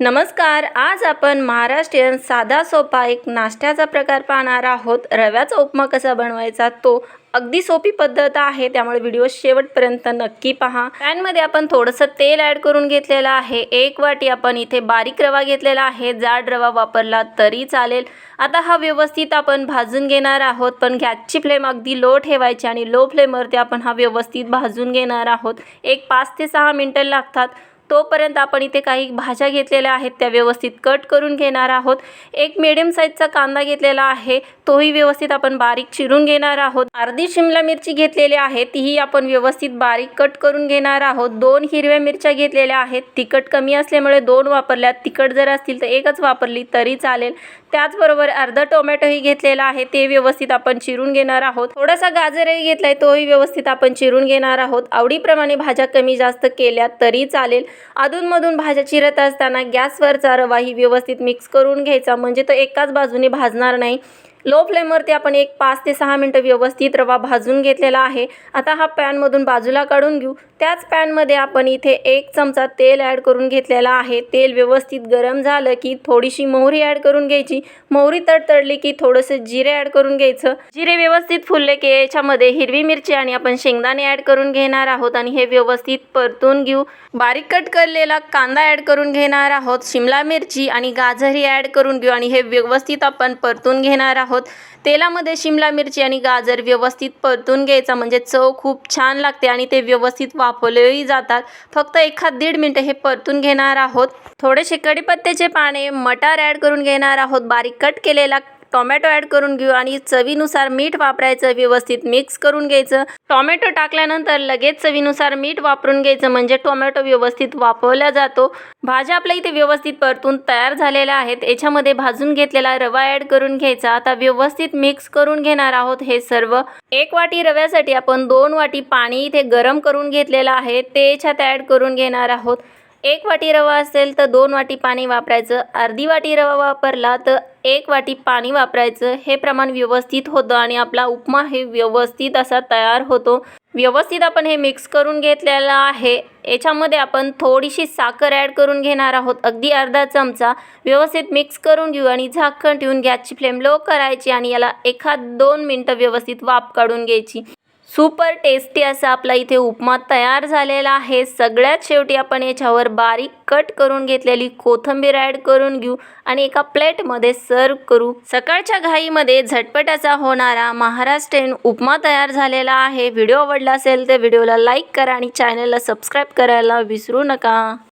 नमस्कार आज आपण महाराष्ट्रीयन साधा सोपा एक नाश्त्याचा प्रकार पाहणार आहोत. रव्याचा उपमा कसा बनवायचा तो अगदी सोपी पद्धत आहे त्यामुळे व्हिडिओ शेवटपर्यंत नक्की पहा. पॅनमध्ये आपण थोडंसं तेल ॲड करून घेतलेलं आहे. एक वाटी आपण इथे बारीक रवा घेतलेला आहे. जाड रवा वापरला तरी चालेल. आता हा व्यवस्थित आपण भाजून घेणार आहोत पण गॅसची फ्लेम अगदी लो ठेवायची आणि लो फ्लेमवरती आपण हा व्यवस्थित भाजून घेणार आहोत. एक पाच ते सहा मिनटं लागतात. तोपर्यंत आपण इथे काही भाज्या घेतलेल्या आहेत त्या व्यवस्थित कट करून घेणार आहोत. एक मिडियम साईजचा कांदा घेतलेला आहे तोही व्यवस्थित आपण बारीक चिरून घेणार आहोत. अर्धी शिमला मिरची घेतलेली आहे तीही आपण व्यवस्थित बारीक कट करून घेणार आहोत. दोन हिरव्या मिरच्या घेतलेल्या आहेत तिखट कमी असल्यामुळे दोन वापरल्या तिखट जर असतील तर एकच वापरली तरी चालेल. त्याचबरोबर अर्धा टोमॅटोही घेतलेला आहे ते व्यवस्थित आपण चिरून घेणार आहोत. थोडासा गाजरही घेतलाय तोही व्यवस्थित आपण चिरून घेणार आहोत. आवडीप्रमाणे भाज्या कमी जास्त केल्या तरी चालेल. अधूनमधून भाज्या चिरत असताना गॅसवरचा रवाही व्यवस्थित मिक्स करून घ्यायचा. म्हणजे तो एकाच बाजूने भाजणार नाही. लो फ्लेमवरती आपण एक पाच ते सहा मिनटं व्यवस्थित रवा भाजून घेतलेला आहे. आता हा पॅनमधून बाजूला काढून घेऊ. त्याच पॅनमध्ये आपण इथे एक चमचा तेल ॲड करून घेतलेला आहे. तेल व्यवस्थित गरम झालं की थोडीशी मोहरी ॲड करून घ्यायची. मोहरी तडतडली की थोडंसं जिरे ॲड करून घ्यायचं. जिरे व्यवस्थित फुलले की याच्यामध्ये हिरवी मिरची आणि आपण शेंगदाणे ॲड करून घेणार आहोत आणि हे व्यवस्थित परतून घेऊ. बारीक कट केलेला कांदा ॲड करून घेणार आहोत. शिमला मिरची आणि गाजरही ॲड करून घेऊ आणि हे व्यवस्थित आपण परतून घेणार आहोत. तेलामध्ये शिमला मिरची आणि गाजर व्यवस्थित परतून घ्यायचा म्हणजे चव खूप छान लागते आणि ते व्यवस्थित वापरलेही जातात. फक्त एखाद दीड मिनटं हे परतून घेणार आहोत. थोडेसे कढीपत्त्याचे पाने मटार ॲड करून घेणार आहोत. बारीक कट केलेला टोमॅटो ॲड करून घेऊ आणि चवीनुसार मीठ वापरायचं व्यवस्थित मिक्स करून घ्यायचं. टोमॅटो टाकल्यानंतर लगेच चवीनुसार मीठ वापरून घ्यायचं म्हणजे टोमॅटो व्यवस्थित वापरला जातो. भाज्या आपल्या इथे व्यवस्थित परतून तयार झालेल्या आहेत. याच्यामध्ये भाजून घेतलेला रवा ॲड करून घ्यायचा. आता व्यवस्थित मिक्स करून घेणार आहोत हे सर्व. एक वाटी रव्यासाठी आपण दोन वाटी पाणी इथे गरम करून घेतलेलं आहे. ते याच्यात ॲड करून घेणार आहोत. एक वाटी रवा असेल तर दोन वाटी पाणी वापरायचं. अर्धी वाटी रवा वापरला तर एक वाटी पाणी वापरायचं. हे प्रमाण व्यवस्थित होतं आणि आपला उपमा हे व्यवस्थित असा तयार होतो. व्यवस्थित आपण हे मिक्स करून घेतलेलं आहे. याच्यामध्ये आपण थोडीशी साखर ॲड करून घेणार आहोत. अगदी अर्धा चमचा व्यवस्थित मिक्स करून घेऊ आणि झाकण ठेवून गॅसची फ्लेम लो करायची आणि याला एखाद दोन मिनटं व्यवस्थित वाफ काढून घ्यायची. सुपर टेस्टी असा आपला इथे उपमा तयार झालेला आहे. सगळ्यात शेवटी आपण याच्यावर बारीक कट करून घेतलेली कोथिंबीर ॲड करून घेऊ आणि एका प्लेटमध्ये सर्व करू. सकाळच्या घाईमध्ये झटपटाचा होणारा महाराष्ट्रीयन उपमा तयार झालेला आहे. व्हिडिओ आवडला असेल तर व्हिडिओला लाईक करा आणि चॅनलला सबस्क्राईब करायला विसरू नका.